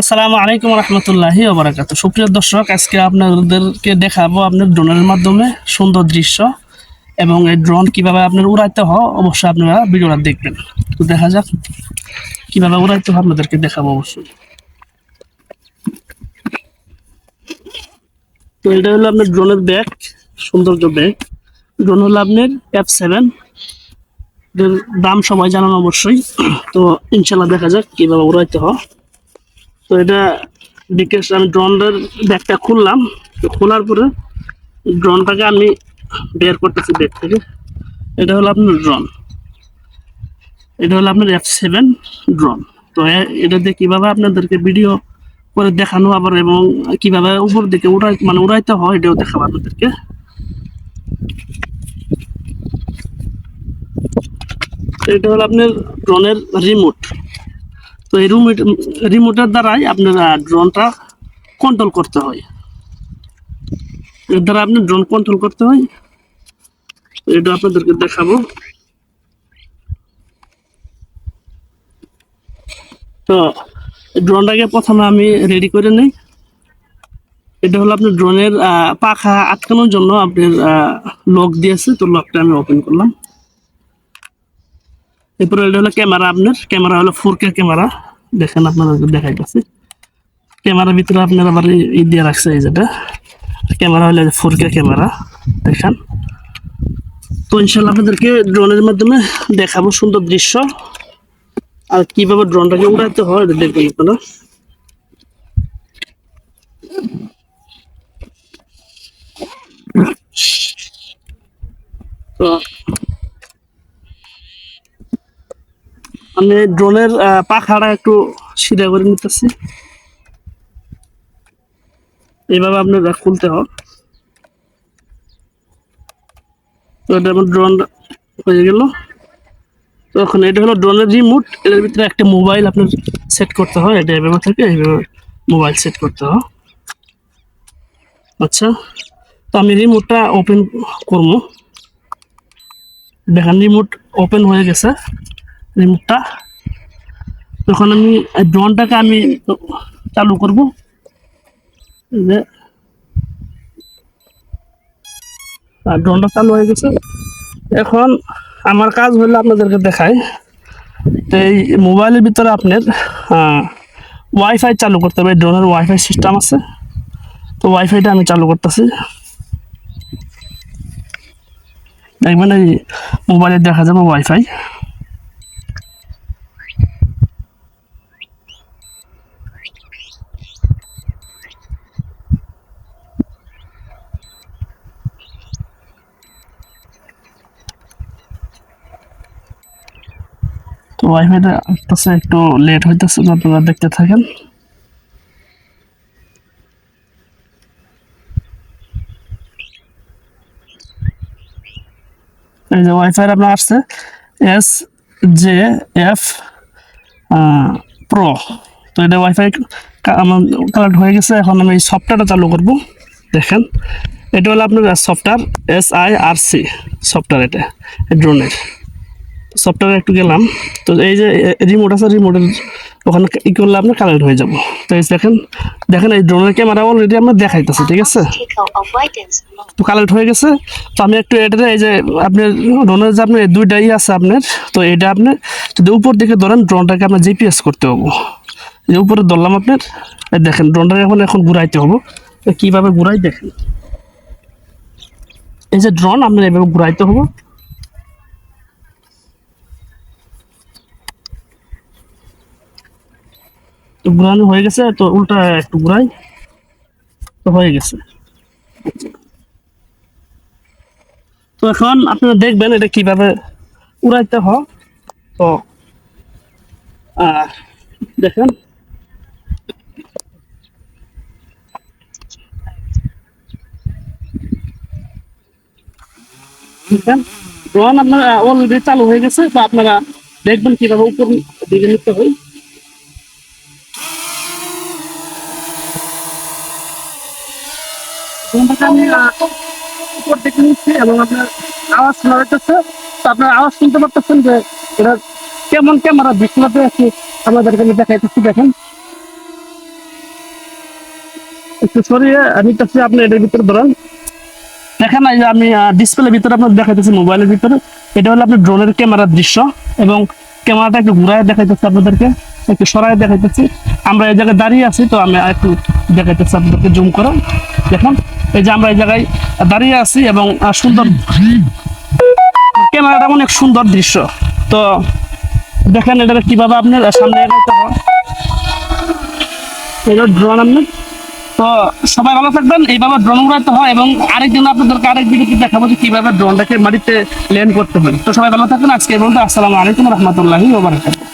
আসসালামু আলাইকুম রহমতুল্লাহি ওবরাকাত সুপ্রিয় দর্শক, আজকে আপনাদেরকে দেখাবো আপনার ড্রোনের মাধ্যমে সুন্দর দৃশ্য এবং এই ড্রোন কীভাবে আপনার উড়াইতে হয়, অবশ্যই আপনারা ভিডিওটা দেখবেন। তো দেখা যাক কীভাবে উড়াইতে হয়, আপনাদেরকে দেখাবো অবশ্যই। তো এটা হলো আপনার ড্রোনের ব্যাগ, সৌন্দর্য ব্যাগ। ড্রোন হলো আপনার এফ সেভেন দাম সবাই জানান অবশ্যই। তো ইনশাল্লাহ দেখা যাক কীভাবে উড়াইতে হয়। তো এটা বিকেশ, আমি ড্রোনের ব্যাগটা খুললাম। খোলার পরে ড্রোনটাকে আমি বের করতেছি ব্যাগ থেকে। এটা হলো আপনার ড্রোন এটা হলো আপনার এফ সেভেন ড্রোন তো এটা দিয়ে কীভাবে আপনাদেরকে ভিডিও করে দেখানো আবার এবং কীভাবে উপর দিকে উড়াই মানে উড়াইতে হয়, এটাও দেখাবো আপনাদেরকে। এটা হলো আপনার ড্রোনের রিমোট তো এই রিমোট রিমোটের দ্বারাই আপনার ড্রোনটা কন্ট্রোল করতে হয়। এর দ্বারা আপনি ড্রোন কন্ট্রোল করতে হয়। এটা আপনাদেরকে দেখাবো। তো ড্রোনটাকে প্রথমে আমি রেডি করে নিই। এটা হলো আপনার ড্রোনের পাখা আটকানোর জন্য আপনার লক দিয়েছে, তো লকটা আমি ওপেন করলাম। এরপরে এটা হলো ক্যামেরা আপনার। ক্যামেরা হলো ফোর কে ক্যামেরা। দেখেন আপনারা দেখাইতেছি। ক্যামেরার ভিতরে আপনার আবার ই দিয়ে রাখছে এই যেটা। ক্যামেরা হলো ফোর কে ক্যামেরা। দেখেন। তো ইনশাল্লাহ আপনাদেরকে ড্রোনের মাধ্যমে দেখাবো সুন্দর দৃশ্য। আর কীভাবে ড্রোনটাকে উড়াইতে হয় এটা দেখবেন আপনারা। তো আমি ড্রোনের পাখাটা একটু সিধা করে নিতেছি। এইভাবে আপনারা খুলতে হবে। তো এটা আমার ড্রোন হয়ে গেল। তো এখন এটা হলো ড্রোনের রিমোট এর ভিতরে একটা মোবাইল আপনার সেট করতে হয়। এটা এভাবে থেকে, এইভাবে মোবাইল সেট করতে হয়। আচ্ছা তো আমি রিমোটটা ওপেন করব। দেখেন রিমোট ওপেন হয়ে গেছে। রিমোটটা তখন আমি ড্রোনটাকে আমি চালু করব। যে। ড্রোনটা চালু হয়ে গেছে। এখন আমার কাজ হলো আপনাদেরকে দেখাই। তো এই মোবাইলের ভিতরে আপনার ওয়াইফাই চালু করতে হবে। ড্রোনের ওয়াইফাই সিস্টেম আছে। তো ওয়াইফাইটা আমি চালু করতেছি। দেখবেন এই মোবাইলে দেখা যাবে ওয়াইফাই তো ওয়াইফাইটা আসতেছে একটু লেট হইতেছে আপনারা দেখতে থাকেন। এই যে ওয়াইফাই আপনার আসছে এস জে এফ প্রো তো এটা ওয়াইফাই আমার কানেক্ট হয়ে গেছে, এখন আমি সফটওয়্যারটা চালু করব। দেখেন, এটা হলো আপনার software S I R C software এটা ড্রোনের সফটওয়্যার একটু গেলাম। তো এই যে রিমোট আছে রিমোটের ওখানে ই করলে আপনি কানেক্ট হয়ে যাব। তো এই দেখেন দেখেন এই ড্রোনের ক্যামেরা অলরেডি আমরা দেখাইতেছি, ঠিক আছে. তো কালেক্ট হয়ে গেছে। তো আমি একটু এটাতে এই যে আপনার ড্রোনের যে আপনার দুইটাই আছে আপনার, তো এটা আপনার যদি উপর দিকে ধরেন ড্রোনটাকে আপনার জিপিএস করতে হব। যে উপরে ধরলাম আপনার দেখেন ড্রোনটাকে এখন এখন ঘুরাইতে হব। কীভাবে ঘুরাই দেখেন। এই যে ড্রোন আপনার এভাবে ঘুরাইতে হব। তো হয়ে গেছে, তো উল্টা একটু তো হয়ে গেছে। তো এখন আপনারা দেখবেন এটা কীভাবে উড়াইতে তো দেখেন। আপনার অলরেডি চালু হয়ে গেছে, তো আপনারা দেখবেন কীভাবে উপর দিকে নিতে হয়। দেখেন আমি কাছে ভিতরে ডিসপ্লের ভিতরে আপনার দেখাইতেছি মোবাইলের ভিতরে এটা হলো আপনার ড্রোনের ক্যামেরার দৃশ্য এবং ক্যামেরাটা একটু ঘুরায় দেখাইতেছি আপনাদেরকে একটু সরাই দেখাইতেছি আমরা এই জায়গায় দাঁড়িয়ে আছি তো আমি একটু দেখাইতেছি আপনাদেরকে জুম করে দেখুন এই যে আমরা এই জায়গায় দাঁড়িয়ে আছি এবং সুন্দর ক্যামেরাটা অনেক সুন্দর দৃশ্য। তো দেখেন এটা কীভাবে আপনার সামনে এগাইতে হয়। এটা ড্রোন আপনার তো সবাই ভালো থাকবেন, এইভাবে ড্রোন উড়াতে হয় এবং আরেকদিন আপনাদেরকে আরেক ভিডিওতে দেখাবো যে কীভাবে ড্রোনটাকে মাটিতে ল্যান্ড করতে হয়। তো সবাই ভালো থাকবেন, আজকে পর্যন্ত। আসসালামু আলাইকুম রহমতুল্লাহি ওবারাকাতুহু